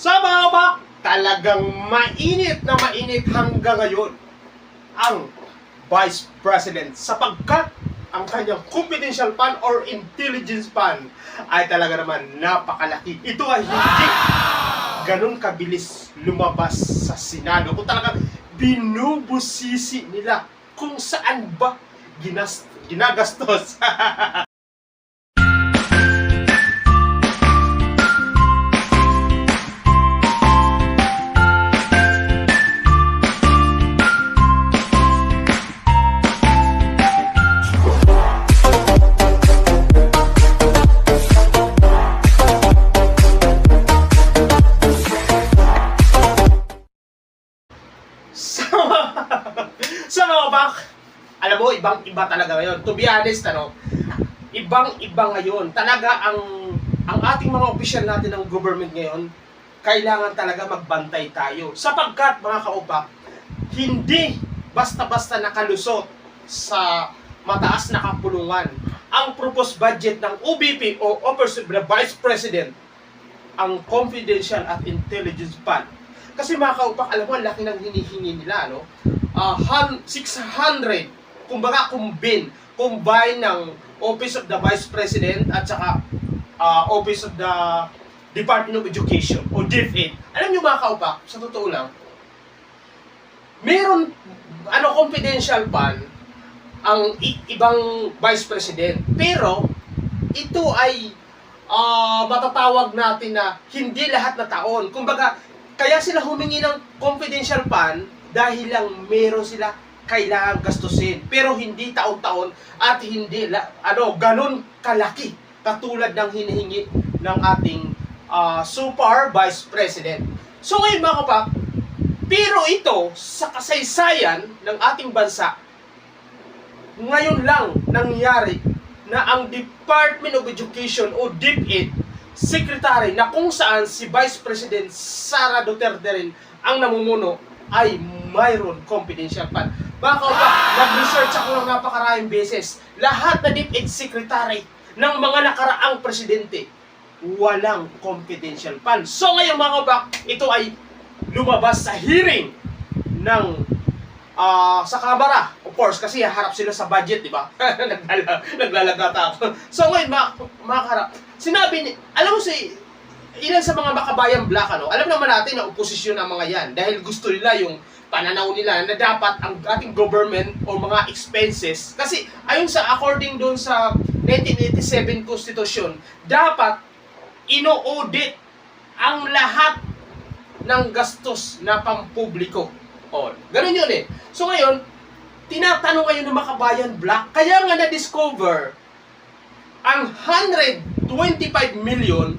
Sa mga ba, talagang mainit na mainit hanggang ngayon ang Vice President sapagkat ang kanyang confidential fund or intelligence fund ay talaga naman napakalaki. Ito ay hindi ganun kabilis lumabas sa Senado. Kung talagang binubusisi nila kung saan ba ginas ginagastos. alam mo, ibang-iba talaga ngayon. To be honest, ano, ibang-iba ngayon. Talaga ang ang ating mga opisyal natin ng government ngayon, kailangan talaga magbantay tayo. Sapagkat, mga kaupak, hindi basta-basta nakalusot sa mataas na kapulungan ang proposed budget ng OBP o Office of the Vice President ang confidential at intelligence fund. Kasi mga kaupak, alam mo, ang laki ng hinihingi nila, no? Han- 600, kumbaga combine, combine ng Office of the Vice President at saka ah, Office of the Department of Education o DepEd. Alam niyo mga kaupak, sa totoo lang, meron ano confidential fund ang ibang vice president. Pero ito ay ah, matatawag natin na hindi lahat na taon. Kumbaga, kaya sila humingi ng confidential fund dahil lang meron sila kailangan gastusin. Pero hindi taon-taon at hindi ano, ganun kalaki katulad ng hinihingi ng ating ah, super vice president. So ngayon mga kapak, pero ito sa kasaysayan ng ating bansa, ngayon lang nangyari na ang Department of Education o DepEd secretary na kung saan si Vice President Sara Duterte rin ang namumuno ay mayroon confidential fund. Baka ba, nag-research ako ng napakaraming beses. Lahat na DepEd secretary ng mga nakaraang presidente, walang confidential fund. So ngayon mga kabak, ito ay lumabas sa hearing ng ah sa Kamara. Of course, kasi harap sila sa budget, di ba? Naglala, naglalagata ako. So ngayon, mga, mga karap, sinabi ni, alam mo si, ilan sa mga makabayang black, ano, alam naman natin na oposisyon ang mga yan dahil gusto nila yung pananaw nila na dapat ang ating government o mga expenses kasi ayon sa according doon sa 1987 Constitution dapat ino-audit ang lahat ng gastos na pampubliko. O, ganun yun eh. So ngayon, tinatanong kayo ng Makabayan Black, kaya nga na-discover ang 125 million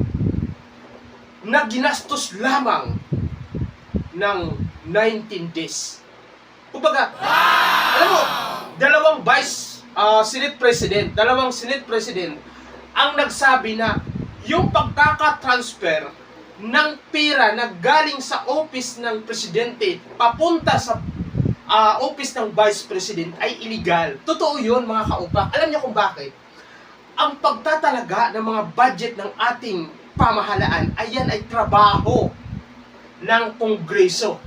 na ginastos lamang ng 19 days. Kumbaga, alam mo, dalawang vice ah, Senate President, dalawang Senate President ang nagsabi na yung pagkakatransfer ng pera na galing sa office ng presidente papunta sa ah, office ng vice president ay illegal. Totoo yun mga kaupak. Alam niyo kung bakit? Ang pagtatalaga ng mga budget ng ating pamahalaan, ayan ay trabaho ng Kongreso.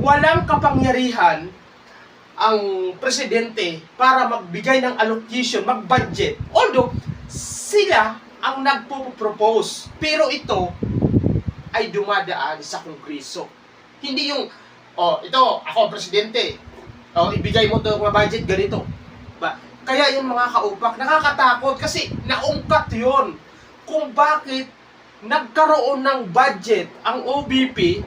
Walang kapangyarihan ang presidente para magbigay ng allocation, mag-budget. Although, sila ang nagpo-propose. Pero ito ay dumadaan sa Kongreso. Hindi yung, oh, ito, ako presidente. Oh, ibigay mo to mga budget ganito. Ba? Kaya yung mga kaupak, nakakatakot kasi naungkat yon kung bakit nagkaroon ng budget ang OBP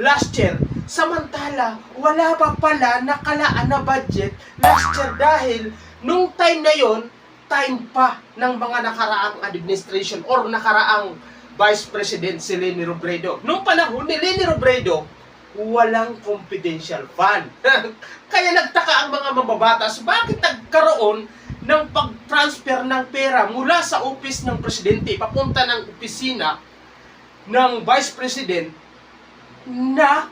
last year samantala wala pa pala nakalaan na budget last year dahil nung time na yon time pa ng mga nakaraang administration or nakaraang Vice President si Leni Robredo. Nung panahon ni Leni Robredo, walang confidential fund. Kaya nagtaka ang mga mababatas, bakit nagkaroon ng pag-transfer ng pera mula sa office ng presidente papunta ng opisina ng vice president na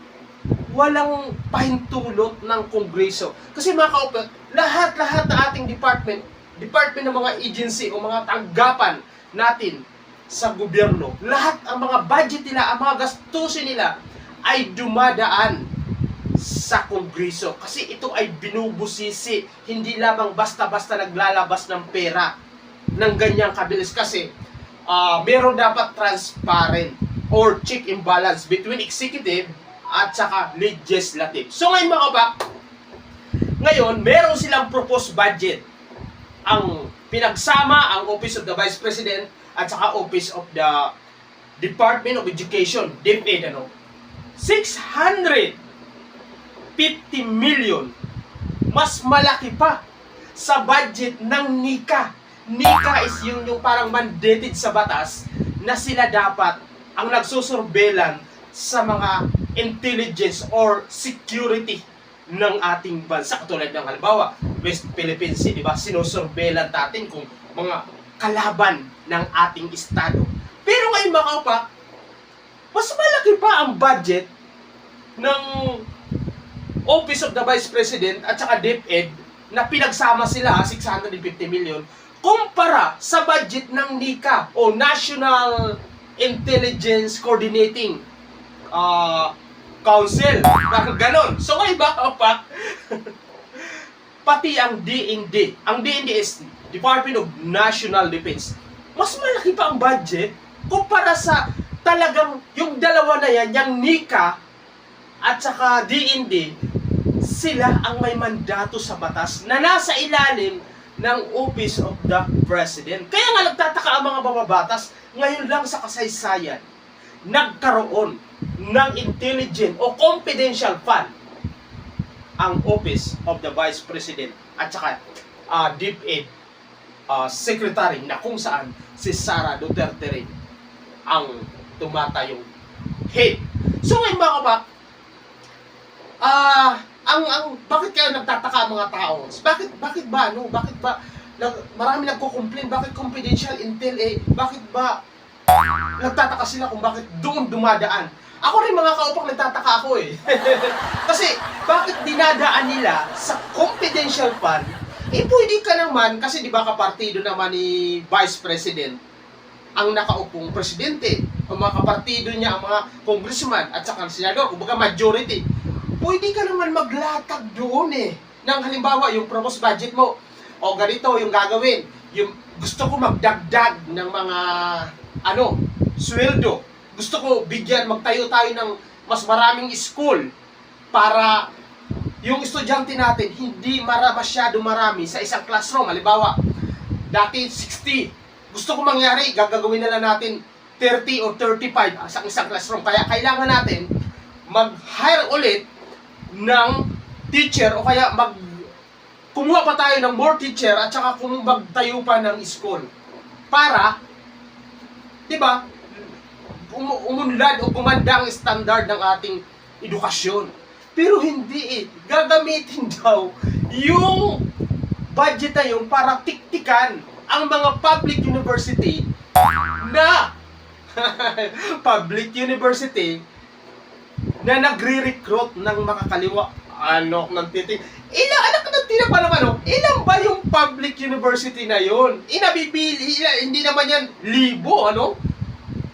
walang pahintulot ng kongreso. Kasi mga kaupat, lahat-lahat na ating department, department ng mga agency o mga tanggapan natin sa gobyerno, lahat ang mga budget nila, ang mga gastusin nila ay dumadaan sa kongreso. Kasi ito ay binubusisi, hindi lamang basta-basta naglalabas ng pera ng ganyang kabilis. Kasi ah, meron dapat transparent or check and balance between executive at saka legislative. So ngayon mga kabak, ngayon meron silang proposed budget. Ang pinagsama ang Office of the Vice President at saka Office of the Department of Education, DepEd, ano, 650 million. Mas malaki pa sa budget ng NICA. NICA is yung, yung parang mandated sa batas na sila dapat ang nagsusurveillan sa mga intelligence or security ng ating bansa. Katulad ng halimbawa, West Philippine Sea, di ba? Sinusurveillan natin kung mga kalaban ng ating estado. Pero ngayon mga kapak, mas malaki pa ang budget ng Office of the Vice President at saka DepEd na pinagsama sila 650 million kumpara sa budget ng NICA o National Intelligence Coordinating uh, Council. Ganon. So ngayon ba, kapak, pati ang DND, ang DND is Department of National Defense, mas malaki pa ang budget kumpara sa talagang yung dalawa na yan, yung NICA at saka DND, sila ang may mandato sa batas na nasa ilalim ng Office of the President. Kaya nga nagtataka ang mga bababatas, ngayon lang sa kasaysayan, nagkaroon ng intelligent o confidential fund ang Office of the Vice President at saka uh, DepEd uh, Secretary na kung saan si Sara Duterte rin ang tumatayong head. So ngayon mga kabak, ah, ang ang bakit kaya nagtataka ang mga tao? Bakit bakit ba ano? Bakit ba nag, marami nagko-complain bakit confidential intel eh? Bakit ba nagtataka sila kung bakit doon dumadaan? Ako rin mga kaupang nagtataka ako eh. kasi bakit dinadaan nila sa confidential fund? Eh pwede ka naman kasi di ba kapartido naman ni Vice President ang nakaupong presidente. Ang mga kapartido niya, ang mga congressman at saka senador, kumbaga majority pwede ka naman maglatag doon eh. Nang halimbawa, yung proposed budget mo, o ganito yung gagawin. Yung gusto ko magdagdag ng mga, ano, sweldo. Gusto ko bigyan, magtayo tayo ng mas maraming school para yung estudyante natin hindi mara masyado marami sa isang classroom. Halimbawa, dati 60. Gusto ko mangyari, gagawin na lang natin 30 o 35 sa isang classroom. Kaya kailangan natin mag-hire ulit ng teacher o kaya mag kumuha pa tayo ng more teacher at saka kung magtayo pa ng school. Para 'di ba um, umunlad o gumanda ang standard ng ating edukasyon. Pero hindi eh gagamitin daw yung budget na yun para tiktikan ang mga public university na public university na nagre-recruit ng mga kaliwa ano ng titing ilang anak ng tina pa naman oh, ilan ba yung public university na yon inabibili ila, hindi naman yan libo ano?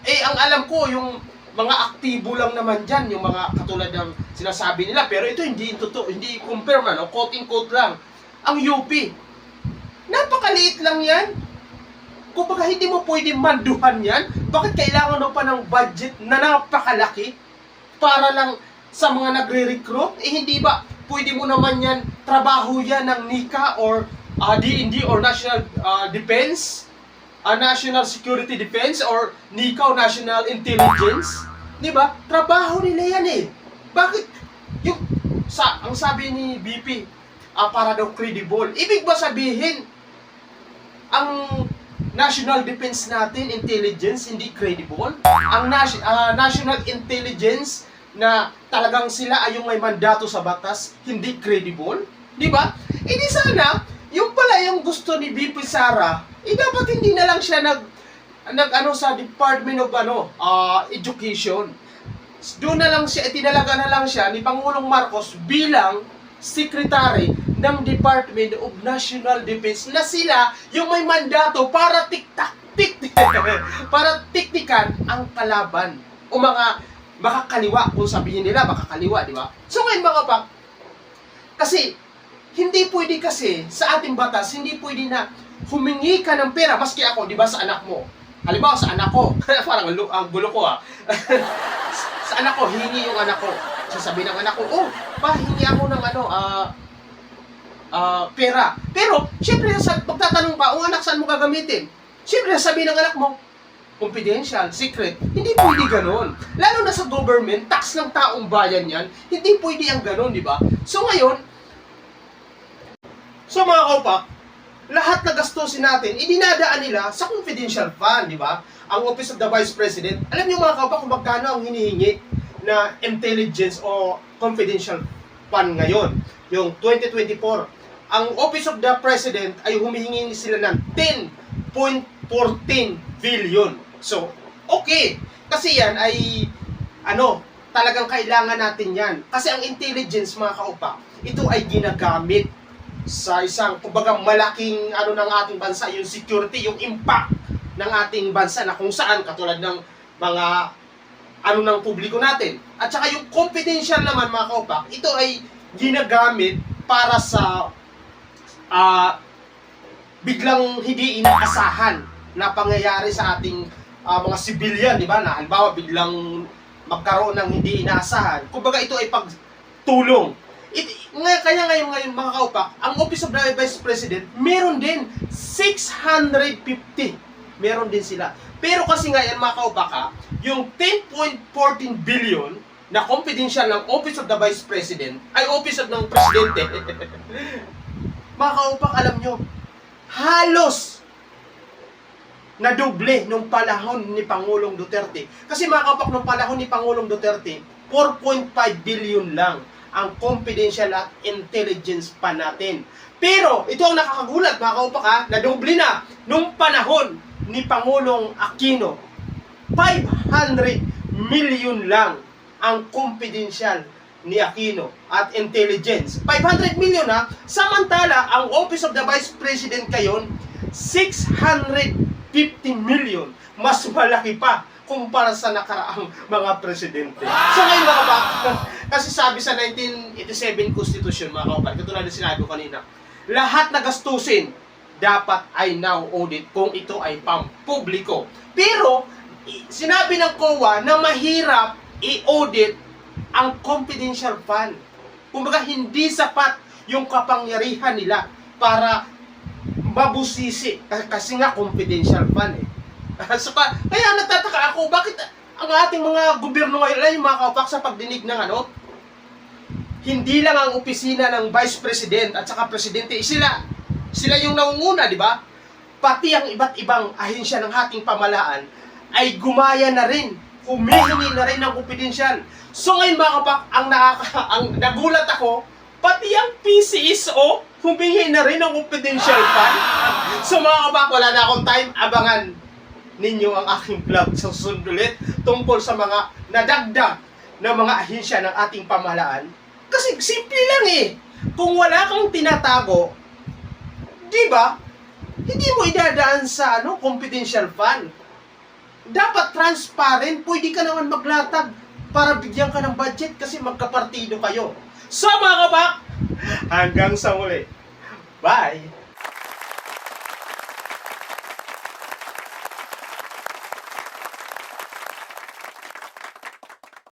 Eh ang alam ko yung mga aktibo lang naman dyan yung mga katulad ng sinasabi nila. Pero ito hindi totoo hindi compare man o quote in quote lang. Ang UP napakaliit lang yan kung baka hindi mo pwede manduhan yan bakit kailangan mo pa ng budget na napakalaki para lang sa mga nagre-recruit, eh hindi ba pwede mo naman yan, trabaho yan ng NICA or uh, DND or National uh, Defense, uh, National Security Defense or NICA o National Intelligence? Di ba? Trabaho nila yan eh. Bakit? Yung, sa, ang sabi ni BP, uh, para daw credible. Ibig ba sabihin, ang national defense natin, intelligence, hindi credible? Ang nas- uh, national intelligence na talagang sila ay yung may mandato sa batas, hindi credible? Di ba? Eh di sana, yung pala yung gusto ni BP Sara, eh dapat hindi na lang siya nag nag ano sa Department of ano, uh, Education. Doon na lang siya, itinalaga na lang siya ni Pangulong Marcos bilang secretary ng Department of National Defense na sila yung may mandato para tiktak tik para tiktikan ang kalaban o mga makakaliwa kung sabihin nila makakaliwa, di ba? So ngayon mga pak, kasi hindi pwede kasi sa ating batas, hindi pwede na humingi ka ng pera maski ako, di ba, sa anak mo. Halimbawa sa anak ko, parang ang gulo ko ah. sa anak ko, hingi yung anak ko. Sasabihin ng anak ko, oh, pa, hingi ako ng ano, ah, ah, pera. Pero, syempre, sa, pagtatanong pa, oh anak, saan mo gagamitin? Syempre, sabihin ng anak mo, confidential, secret. Hindi pwede ganon. Lalo na sa government, tax ng taong bayan yan, hindi pwede ang ganon, di ba? So ngayon, so mga kaupak, lahat na gastusin natin, idinadaan nila sa confidential fund, di ba? Ang Office of the Vice President, alam niyo mga kaupak kung magkano ang hinihingi na intelligence o confidential fund ngayon, yung 2024. Ang Office of the President ay humihingi sila ng 10.14 billion. So, okay. Kasi yan ay, ano, talagang kailangan natin yan. Kasi ang intelligence, mga kaupak, ito ay ginagamit sa isang, kumbaga, malaking ano ng ating bansa, yung security, yung impact ng ating bansa na kung saan, katulad ng mga ano ng publiko natin. At saka yung confidential naman, mga kaupak, ito ay ginagamit para sa ah biglang hindi inaasahan na pangyayari sa ating ah, mga civilian, di ba? Na halimbawa biglang magkaroon ng hindi inaasahan. Kumbaga ito ay pagtulong. It, ngay, kaya ngayon, ngayon mga kaupak, ang Office of the Vice President, meron din 650. Meron din sila. Pero kasi ngayon mga kaupak, ha, yung 10.14 billion na confidential ng Office of the Vice President, ay Office of ng Presidente, mga kaupak, alam nyo, halos na doble nung panahon ni Pangulong Duterte. Kasi mga kaupak, nung panahon ni Pangulong Duterte, 4.5 billion lang ang confidential at intelligence pa natin. Pero, ito ang nakakagulat mga kaupak ha, na doble na nung panahon ni Pangulong Aquino, 500 million lang ang confidential ni Aquino at intelligence. 500 million ha. Samantala, ang Office of the Vice President kayon, 650 million. Mas malaki pa kumpara sa nakaraang mga presidente. So ngayon mga kapag, kasi sabi sa 1987 Constitution mga kapag, katulad na sinabi ko kanina, lahat na gastusin dapat ay now audit kung ito ay pampubliko. Pero, sinabi ng COA na mahirap i-audit ang confidential fund. Kumbaga, hindi sapat yung kapangyarihan nila para mabusisi. Kasi nga, confidential fund eh. so, ka- kaya nagtataka ako, bakit ang ating mga gobyerno ngayon, ay mga kaupak sa pagdinig ng ano, hindi lang ang opisina ng Vice President at saka Presidente, eh, sila, sila yung nangunguna, di ba? Pati ang iba't ibang ahensya ng ating pamalaan ay gumaya na rin, humihingi na rin ng confidential. So ngayon mga kapak, ang, nakaka, ang nagulat ako, pati ang PCSO, humingi na rin ng confidential fund. So mga kapak, wala na akong time, abangan ninyo ang aking vlog sa susunod ulit tungkol sa mga nadagdag na mga ahensya ng ating pamahalaan. Kasi simple lang eh. Kung wala kang tinatago, di ba? Hindi mo idadaan sa ano, confidential fund. Dapat transparent, pwede ka naman maglatag para bigyan ka ng budget kasi magkapartido kayo. So mga kabak, hanggang sa muli. Bye!